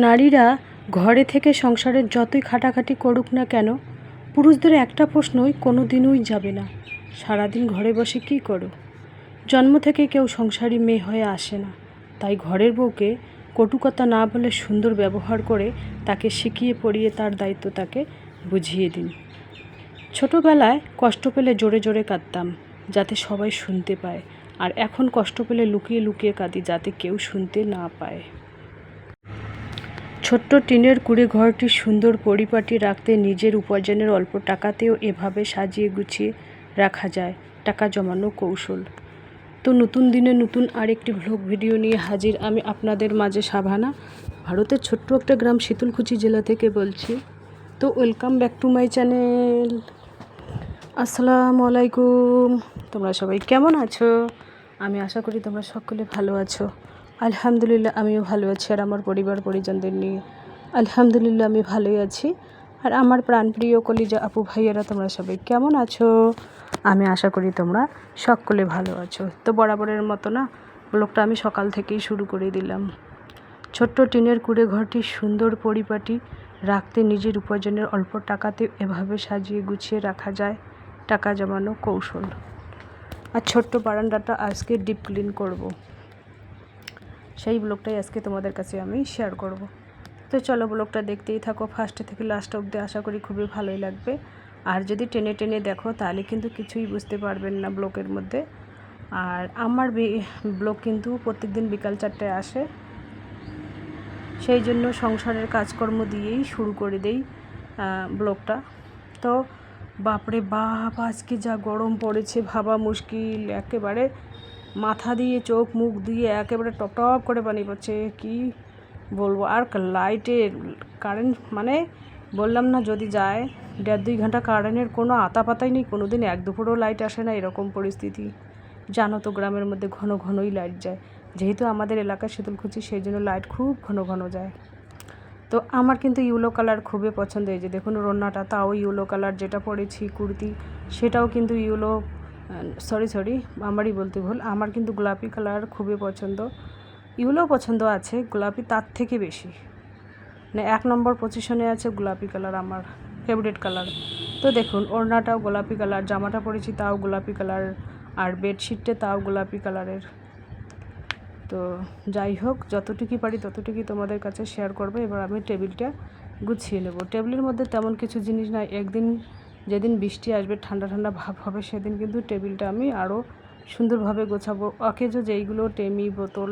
নারীরা ঘরে থেকে সংসারের যতই খাটাখাটি করুক না কেন, পুরুষদের একটা প্রশ্নই কোনো দিনই যাবে না, সারাদিন ঘরে বসে কী করো? জন্ম থেকে কেউ সংসারী মেয়ে হয়ে আসে না, তাই ঘরের বউকে কটুকতা না বলে সুন্দর ব্যবহার করে তাকে শিখিয়ে পড়িয়ে তার দায়িত্ব তাকে বুঝিয়ে দিন। ছোটবেলায় কষ্ট পেলে জোরে জোরে কাঁদতাম, যাতে সবাই শুনতে পায়, আর এখন কষ্ট পেলে লুকিয়ে লুকিয়ে কাঁদি যাতে কেউ শুনতে না পায়। ছোট্ট টিনের কুড়ে ঘরটি সুন্দর পরিপাটি রাখতে নিজের উপার্জনের অল্প টাকাতেও এভাবে সাজিয়ে গুছিয়ে রাখা যায়, টাকা জমানো কৌশল। তো নতুন দিনে নতুন আরেকটি ভ্লগ ভিডিও নিয়ে হাজির আমি আপনাদের মাঝে সাভানা, ভারতের ছোট্ট একটা গ্রাম শীতলকুচি জেলা থেকে বলছি। তো welcome back to my channel আসসালামু আলাইকুম। তোমরা সবাই কেমন আছো? আমি আশা করি তোমরা সকলে ভালো আছো। আলহামদুলিল্লাহ, আমিও ভালো আছি আর আমার পরিবার পরিজনদের নিয়ে। আলহামদুলিল্লাহ, আমি ভালোই আছি। আর আমার প্রাণপ্রিয় কলিজা আপু, ভাইয়েরা, তোমরা সবাই কেমন আছো? আমি আশা করি তোমরা সকলে ভালো আছো। তো বরাবরের মতো না, ব্লগটা আমি সকাল থেকেই শুরু করে দিলাম। ছোট্ট টিনের কুড়ে ঘরটি সুন্দর পরিপাটি, রাখতে নিজের উপার্জনের অল্প টাকাতে এভাবে সাজিয়ে গুছিয়ে রাখা যায়, টাকা জমানো কৌশল। আর ছোট্ট বারান্দাটা আজকে ডিপ ক্লিন করব। সেই ব্লগটাই আজকে তোমাদের কাছে আমি শেয়ার করব। তো চলো ব্লগটা দেখতেই থাকো ফার্স্টে থেকে লাস্ট অব্দি আশা করি খুবই ভালোই লাগবে। আর যদি টেনে টেনে দেখো, তাহলে কিন্তু কিছুই বুঝতে পারবেন না ব্লগের মধ্যে। আর আমার ব্লগ কিন্তু প্রত্যেকদিন বিকাল চারটায় আসে। সেই জন্য সংসারের কাজকর্ম দিয়েই শুরু করে দেই ব্লগটা। তো বাপরে বাপ, আজকে যা গরম পড়েছে, ভাবা মুশকিল, একেবারে মাথা দিয়ে, চোখ, মুখ দিয়ে একেবারে টপ টপ করে পানি পড়ছে। কি বলব? আর লাইটের কারেন্ট মানে বললাম না যদি যায়, দেড় দুই ঘণ্টা কারেন্টের কোনো আতা পাতাই নেই কোনো দিন এক দুপুরও লাইট আসে না, এরকম পরিস্থিতি। জানো তো গ্রামের মধ্যে ঘন ঘনই লাইট যায়। যেহেতু আমাদের এলাকা শীতলকুচি, সেই জন্য লাইট খুব ঘন ঘন যায়। তো আমার কিন্তু ইউলো কালার খুবই পছন্দ এই যে দেখুন, রন্নাটা, তাও ইউলো কালার যেটা পরেছি, কুর্তি, সেটাও কিন্তু ইউলো সরি সরি আমারই বলতে ভুল। আমার কিন্তু গোলাপি কালার খুবই পছন্দ। ইউলো পছন্দ আছে, গোলাপি তার থেকে বেশি। মানে এক নম্বর পজিশনে আছে গোলাপি কালার আমার ফেভারিট কালার তো দেখুন, ওড়নাটাও গোলাপি কালার জামাটা পরেছি তাও গোলাপি কালার আর বেডশিটটা তাও গোলাপি কালারের তো যাই হোক যতটুকুই পারি ততটুকুই তোমাদের কাছে শেয়ার করব। এবার আমি টেবিলটা গুছিয়ে নেব। টেবিলের মধ্যে তেমন কিছু জিনিস নাই। একদিন যেদিন বৃষ্টি আসবে, ঠান্ডা ঠান্ডা ভাব হবে, সেদিন কিন্তু টেবিলটা আমি আরও সুন্দরভাবে গোছাবো। অকেজো যেইগুলো টেমি বোতল,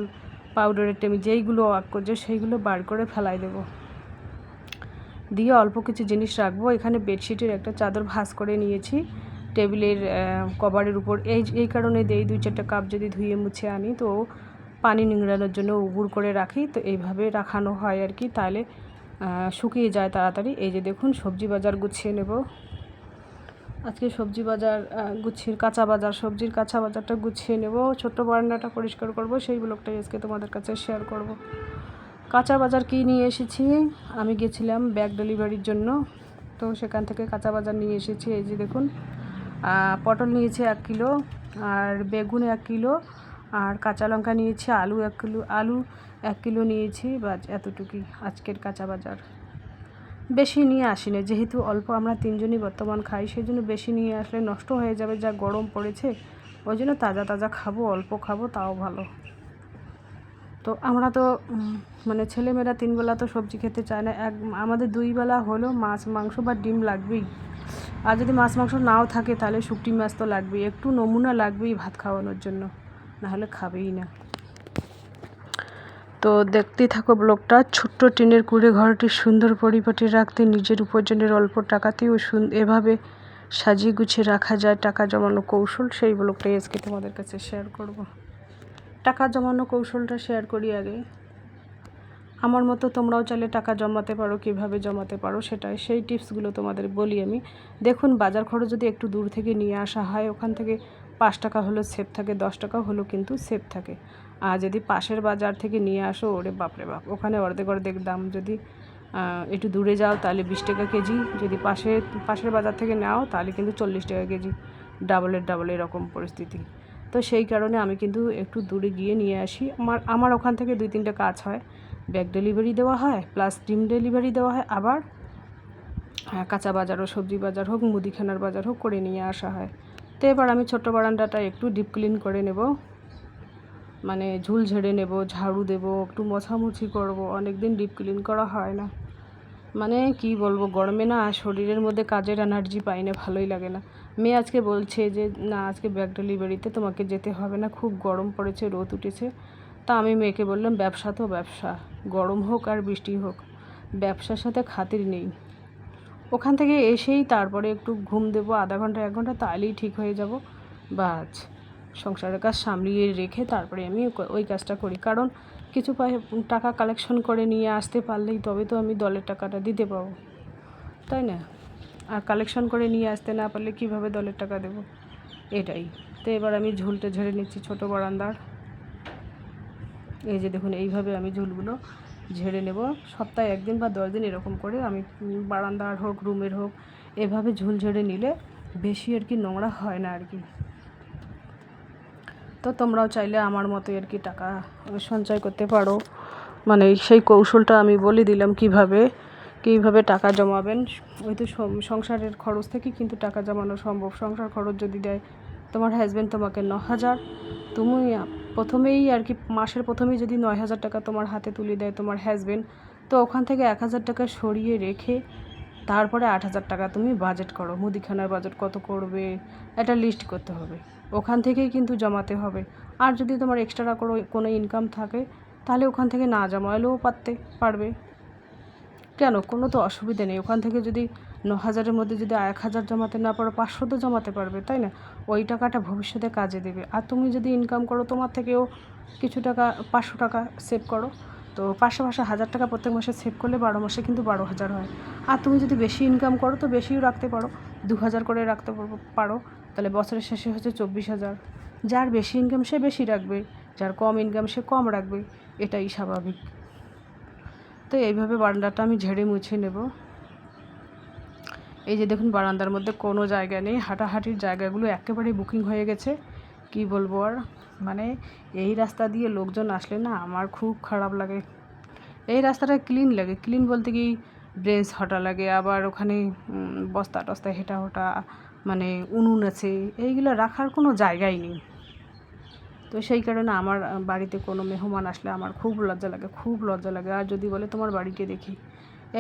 পাউডারের টেমি, যেইগুলো করছে সেইগুলো বার করে ফেলাই দেবো। দিয়ে অল্প কিছু জিনিস রাখব। এখানে বেডশিটের একটা চাদর ভাস করে নিয়েছি। টেবিলের কভারের উপর। এই এই কারণে দেই দুই চারটা কাপ যদি ধুয়ে মুছে আনি, তো পানি নিংড়ানোর জন্য উবুর করে রাখি। তো এইভাবে রাখানো হয় আর কি। তাহলে শুকিয়ে যায় তাড়াতাড়ি। এই যে দেখুন, সবজি বাজার গুছিয়ে নেব। আজকে সবজি বাজার গুছিয়ে, কাঁচা বাজার, সবজির কাঁচা বাজারটা গুছিয়ে নেব। ছোট্ট বারান্দাটা পরিষ্কার করব, সেই ব্লগটাই আজকে তোমাদের কাছে শেয়ার করব। কাঁচা বাজার কী নিয়ে এসেছি? আমি গেছিলাম ব্যাগ ডেলিভারির জন্য, তো সেখান থেকে কাঁচা বাজার নিয়ে এসেছি, এই যে দেখুন। পটল নিয়েছি এক কিলো, আর বেগুন এক কিলো, আর কাঁচা লঙ্কা নিয়েছি, আলু এক কিলো, আলু এক কিলো নিয়েছি বা এতটুকুই আজকের কাঁচা বাজার। বেশি নিয়ে আসিনি। যেহেতু অল্প আমরা তিনজনই বর্তমান খাই সেই জন্য বেশি নিয়ে আসলে নষ্ট হয়ে যাবে যা গরম পড়েছে। ওই জন্য তাজা তাজা খাব, অল্প খাব, তাও ভালো। তো আমরা তো মানে ছেলেমেয়েরা তিনবেলা তো সবজি খেতে চায় না। এক, আমাদের দুই বেলা হলো মাছ, মাংস বা ডিম লাগবেই। আর যদি মাছ, মাংস নাও থাকে তাহলে শুকটি মাছ তো লাগবেই। একটু নমুনা লাগবেই ভাত খাওয়ানোর জন্য। নাহলে খাবেই না। তো দেখতেই থাকো ব্লগটা। ছোট্ট টিনের কুড়ে ঘরটি সুন্দর পরিপাটি রাখতে নিজের উপার্জনের অল্প টাকাতেও এভাবে সাজিয়ে গুছিয়ে রাখা যায় টাকা জমানো কৌশল। সেই ব্লগটাই আজকে তোমাদের কাছে শেয়ার করব। টাকা জমানো কৌশলটা শেয়ার করি আগে। আমার মতো তোমরাও চাইলে টাকা জমাতে পারো, কীভাবে জমাতে পারো সেটাই। সেই টিপসগুলো তোমাদের বলি আমি। দেখুন, বাজার খরচ যদি একটু দূর থেকে নিয়ে আসা হয়, ওখান থেকে পাঁচ টাকা হলো সেফ থাকে, দশ টাকা হলো কিন্তু সেফ থাকে। আর যদি পাশের বাজার থেকে নিয়ে আসো, ওরে বাপরে বাপ, ওখানে অর্ধেক অর্ধেক দাম যদি একটু দূরে যাও, তাহলে বিশ টাকা কেজি, যদি পাশে, পাশের বাজার থেকে নাও, তাহলে কিন্তু চল্লিশ টাকা কেজি ডাবলের ডাবল এরকম পরিস্থিতি। তো সেই কারণে আমি কিন্তু একটু দূরে গিয়ে নিয়ে আসি। আমার আমার ওখান থেকে দুই তিনটে কাজ হয়। ব্যাগ ডেলিভারি দেওয়া হয়, প্লাস ডিম ডেলিভারি দেওয়া হয়, আবার কাঁচা বাজার ও সবজি বাজার হোক, মুদিখানার বাজার হোক, করে নিয়ে আসা হয়। তো এবার আমি ছোট্ট বারান্দাটা একটু ডিপ ক্লিন করে নেব। মানে ঝুল ঝেড়ে নেব, ঝাড়ু দেব, একটু মোছামুছি করব অনেক দিন ডিপ ক্লিন করা হয় না। মানে কি বলব, গরমে না শরীরের মধ্যে কাজের এনার্জি পাই না ভালোই লাগে না। মেয়ে আজকে বলছে যে, না, আজকে ব্যাগ ডেলিভারিতে তোমাকে যেতে হবে না, খুব গরম পড়েছে, রোদ উঠেছে। তা আমি মেয়েকে বললাম, ব্যবসা তো ব্যবসা, গরম হোক আর বৃষ্টি হোক, ব্যবসার সাথে খাতির নেই। ওখান থেকে এসেই তারপরে একটু ঘুম দেবো, আধা ঘণ্টা, এক ঘণ্টা তাহলেই ঠিক হয়ে যাব। বাস। সংসারের কাজ সামলিয়ে রেখে তারপরে আমি ওই কাজটা করি। কারণ কিছু টাকা কালেকশন করে নিয়ে আসতে পারলেই তবে তো আমি দলের টাকাটা দিতে পারব। তাই না? আর কালেকশন করে নিয়ে আসতে না পারলে কীভাবে দলের টাকা দেবো? এটাই। তো এবার আমি ঝুলটা ঝেড়ে নিচ্ছি ছোটো বারান্দার। এই যে দেখুন, এইভাবে আমি ঝুলগুলো ঝেড়ে নেব। সপ্তাহে একদিন বা দশ দিন এরকম করে আমি বারান্দার হোক, রুমের হোক, এভাবে ঝুল ঝেড়ে নিলে বেশি আর কি নোংরা হয় না আর কি। তো তোমরাও চাইলে আমার মতো আর কি টাকা সঞ্চয় করতে পারো। মানে সেই কৌশলটা আমি বলে দিলাম কীভাবে, কীভাবে টাকা জমাবেন। ওই তো সংসারের খরচ থেকে কিন্তু টাকা জমানো সম্ভব। সংসার খরচ যদি দেয়, তোমার হাজব্যান্ড তোমাকে ন হাজার তুমি প্রথমেই আর কি মাসের প্রথমেই যদি নয় হাজার টাকা তোমার হাতে তুলে দেয় তোমার হাজব্যান্ড তো ওখান থেকে এক হাজার টাকা সরিয়ে রেখে তারপরে আট হাজার টাকা তুমি বাজেট করো। মুদিখানার বাজেট কত করবে একটা লিস্ট করতে হবে। ওখান থেকেই কিন্তু জমাতে হবে। আর যদি তোমার এক্সট্রা কোনো কোনো ইনকাম থাকে, তাহলে ওখান থেকে না জমালেও পারতে, পারবে। কেন? কোনো তো অসুবিধা নেই। ওখান থেকে যদি ন হাজারের মধ্যে যদি এক হাজার জমাতে না পারো, পাঁচশো তো জমাতে পারবে, তাই না? ওই টাকাটা ভবিষ্যতে কাজে দেবে। আর তুমি যদি ইনকাম করো, তোমার থেকেও কিছু টাকা, পাঁচশো টাকা সেভ করো। তো পাঁচশো পাঁচশো হাজার টাকা প্রত্যেক মাসে সেভ করলে বারো মাসে কিন্তু বারো হাজার হয়। আর তুমি যদি বেশি ইনকাম করো, তো বেশিও রাখতে পারো। দু হাজার করে রাখতে পারো- তাহলে বছরের শেষে হচ্ছে চব্বিশ হাজার। যার বেশি ইনকাম সে বেশি রাখবে, যার কম ইনকাম সে কম রাখবে, এটাই স্বাভাবিক। তো এইভাবে বারান্দাটা আমি ঝেড়ে মুছে নেব। এই যে দেখুন, বারান্দার মধ্যে কোনো জায়গা নেই। হাঁটাহাঁটির জায়গাগুলো একেবারে বুকিং হয়ে গেছে। কি বলব আর? মানে এই রাস্তা দিয়ে লোকজন আসলে না আমার খুব খারাপ লাগে। এই রাস্তাটা ক্লিন লাগে। ক্লিন বলতে কি ব্রেঞ্চ হটা লাগে, আবার ওখানে বস্তা টস্তা হেঁটা হোটা মানে উনুন আছে, এইগুলো রাখার কোনো জায়গাই নেই। তো সেই কারণে আমার বাড়িতে কোনো মেহমান আসলে আমার খুব লজ্জা লাগে, খুব লজ্জা লাগে। আর যদি বলে তোমার বাড়িকে দেখি,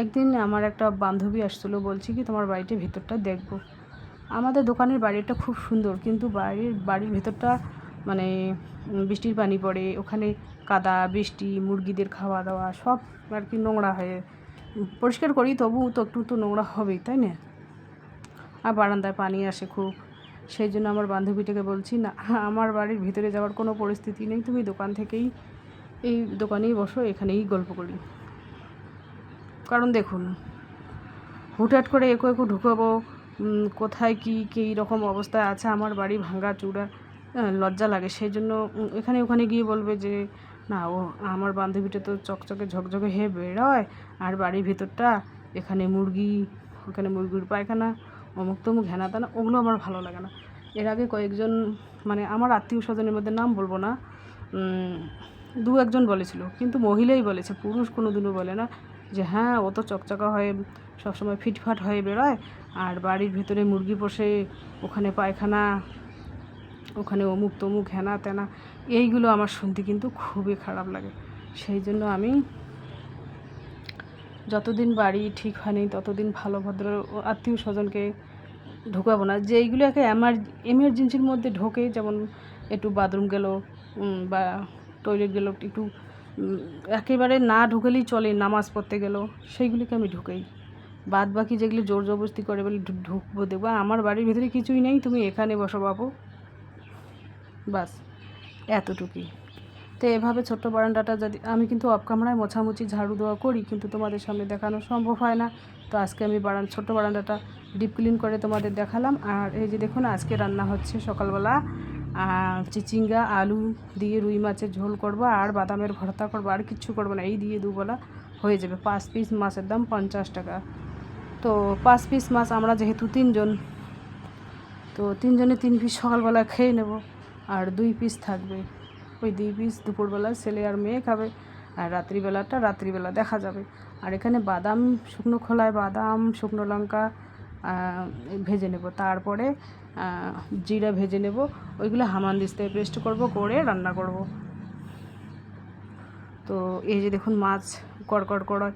একদিন আমার একটা বান্ধবী আসছিল, বলছি কি তোমার বাড়িতে ভেতরটা দেখব। আমাদের দোকানের বাড়িটা খুব সুন্দর, কিন্তু বাড়ির বাড়ির ভেতরটা মানে বৃষ্টির পানি পড়ে, ওখানে কাদা, বৃষ্টি, মুরগিদের খাওয়া দাওয়া, সব আর কি নোংরা হয়ে পরিষ্কার করি তবু তো একটু তো নোংরা হবেই, তাই না? আর বারান্দায় পানি আসে খুব। সেই জন্য আমার বান্ধবীটাকে বলছি, না, আমার বাড়ির ভিতরে যাওয়ার কোনো পরিস্থিতি নেই, তুমি দোকান থেকেই, এই দোকানেই বসো, এখানেই গল্প করি। কারণ দেখুন, হুটহাট করে একো একো ঢুকাবো কোথায় কি, কী রকম অবস্থায় আছে, আমার বাড়ি ভাঙ্গা চূড়া লজ্জা লাগে। সেই জন্য এখানে ওখানে গিয়ে বলবে যে না, ও আমার বান্ধবীটা তো চকচকে ঝকঝকে হয়ে বেরোয়। আর বাড়ির ভিতরটা, এখানে মুরগি, ওখানে মুরগির পায়খানা, অমুক তমুক, হেনা তেনা, ওগুলো আমার ভালো লাগে না। এর আগে কয়েকজন মানে আমার আত্মীয় স্বজনের মধ্যে নাম বলব না দু একজন বলেছিল, কিন্তু মহিলাই বলেছে, পুরুষ কোনো দিনও বলে না যে হ্যাঁ ও তো চকচকা হয়ে, সবসময় ফিটফাট হয়ে বেরোয়, আর বাড়ির ভেতরে মুরগি পোষে, ওখানে পায়খানা, ওখানে অমুক তমুক, হেনা তেনা এইগুলো আমার শুনতে কিন্তু খুবই খারাপ লাগে। সেই জন্য আমি যতদিন বাড়ি ঠিক হয়নি, ততদিন ভালো ভদ্র আত্মীয় স্বজনকে ঢোকাবো না। যে এইগুলো একে এমার এমার্জেন্সির মধ্যে ঢোকে, যেমন একটু বাথরুম গেল বা টয়লেট গেল, একটু একেবারে না ঢুকেলেই চলে, নামাজ পড়তে গেল, সেইগুলিকে আমি ঢুকাই। বাদ বাকি যেগুলো জোর জবরদস্তি করে বলে ঢুকবো, দেখব আমার বাড়ির ভিতরে কিছুই নেই, তুমি এখানে বসো বাবু। বাস। এতটুকুই। তো এভাবে ছোট্ট বারান্দাটা যদি, আমি কিন্তু অফ ক্যামেরায় মোছামুছি, ঝাড়ু দেওয়া করি, কিন্তু তোমাদের সামনে দেখানো সম্ভব হয় না। তো আজকে আমি বারান, ছোট্ট বারান্দাটা ডিপ ক্লিন করে তোমাদের দেখালাম। আর এই যে দেখুন, আজকে রান্না হচ্ছে সকালবেলা চিচিঙ্গা, আলু দিয়ে রুই মাছের ঝোল করব, আর বাদামের ভর্তা করব, আর কিচ্ছু করব না। এই দিয়ে দুবেলা হয়ে যাবে। পাঁচ পিস মাছের দাম পঞ্চাশ টাকা। তো পাঁচ পিস মাছ, আমরা যেহেতু তিনজন, তো তিনজনে তিন পিস সকালবেলা খেয়ে নেব। আর দুই পিস থাকবে। ওই দুই পিস দুপুরবেলা ছেলে আর মেয়ে খাবে আর রাত্রিবেলাটা রাত্রিবেলা দেখা যাবে। আর এখানে বাদাম, শুকনো খোলায় বাদাম, শুকনো লঙ্কা ভেজে নেব। তারপরে জিরা ভেজে নেব। ওইগুলো হামান দিস্তে পেস্ট করব, করে রান্না করব। তো এই যে দেখুন মাছ কড়কড় করে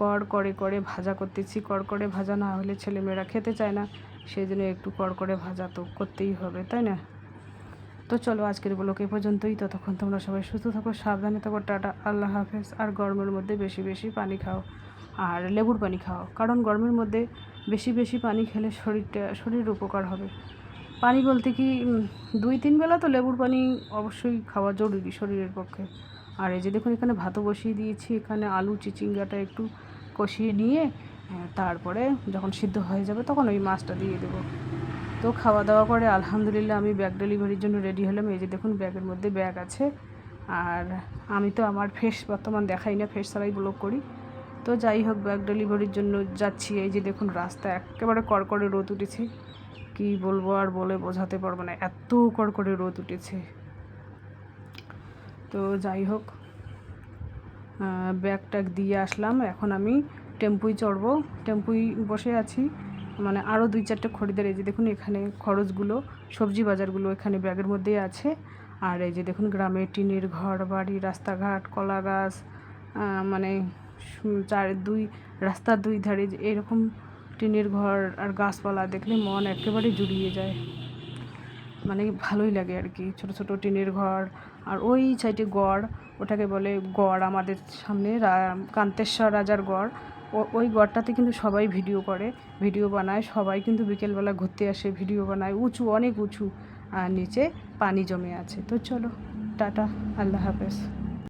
কড় করে করে ভাজা করতেছি। কড় করে ভাজা না হলে ছেলেমেয়েরা খেতে চায় না। সেই জন্য একটু কড় করে ভাজা তো করতেই হবে, তাই না? তো চলো আজকের ব্লগ এই পর্যন্তই। ততক্ষণ তোমরা সবাই সুস্থ থাকো, সাবধানে থাকো, টাটা, আল্লাহ হাফেজ। আর গরমের মধ্যে বেশি বেশি পানি খাও। আর লেবুর পানি খাও। কারণ গরমের মধ্যে বেশি বেশি পানি খেলে শরীরটা শরীর উপকার হবে। পানি বলতে কি দুই তিন বেলা তো লেবুর পানি অবশ্যই খাওয়া জরুরি শরীরের পক্ষে। আর এই যে দেখুন, এখানে ভাতও বসিয়ে দিয়েছি। এখানে আলু, চিচিঙ্গাটা একটু কষিয়ে নিয়ে তারপরে যখন সিদ্ধ হয়ে যাবে তখন ওই মাছটা দিয়ে দেবো। তো খাওয়া দাওয়া করে আলহামদুলিল্লাহ আমি ব্যাগ ডেলিভারির জন্য রেডি হলাম। এই যে দেখুন, ব্যাগের মধ্যে ব্যাগ আছে। আর আমি তো আমার ফেস বর্তমান দেখাই না ফেস ছাড়াই ব্লগ করি। তো যাই হোক, ব্যাগ ডেলিভারির জন্য যাচ্ছি। এই যে দেখুন, রাস্তা একেবারে কড়কড়ে রোদ উঠেছে। কি বলব আর বলে বোঝাতে পারব না, এত কড়কড়ে রোদ উঠেছে। তো যাই হোক ব্যাগ ট্যাগ দিয়ে আসলাম। এখন আমি টেম্পুই চড়বো। টেম্পুই বসে আছি। মানে আরও দুই চারটে খরিদার এই যে দেখুন এখানে খরচগুলো, সবজি বাজারগুলো এখানে ব্যাগের মধ্যেই আছে। আর এই যে দেখুন গ্রামে টিনের ঘর, বাড়ি, রাস্তাঘাট, কলা গাছ মানে চার, দুই, রাস্তার দুই ধারে এরকম টিনের ঘর আর গাছপালা দেখলে মন একেবারে জুড়িয়ে যায়। মানে ভালোই লাগে আর কি, ছোট ছোট টিনের ঘর। আর ওই সাইডে গড়, ওটাকে বলে গড় আমাদের সামনে কান্তেশ্বর রাজার গড়। ওই গড়টাতে কিন্তু সবাই ভিডিও করে, ভিডিও বানায়, সবাই কিন্তু বিকেলবেলা ঘুরতে আসে, ভিডিও বানায়, উঁচু, অনেক উঁচু আর নিচে পানি জমে আছে। তো চলো, টাটা, আল্লাহ হাফেজ।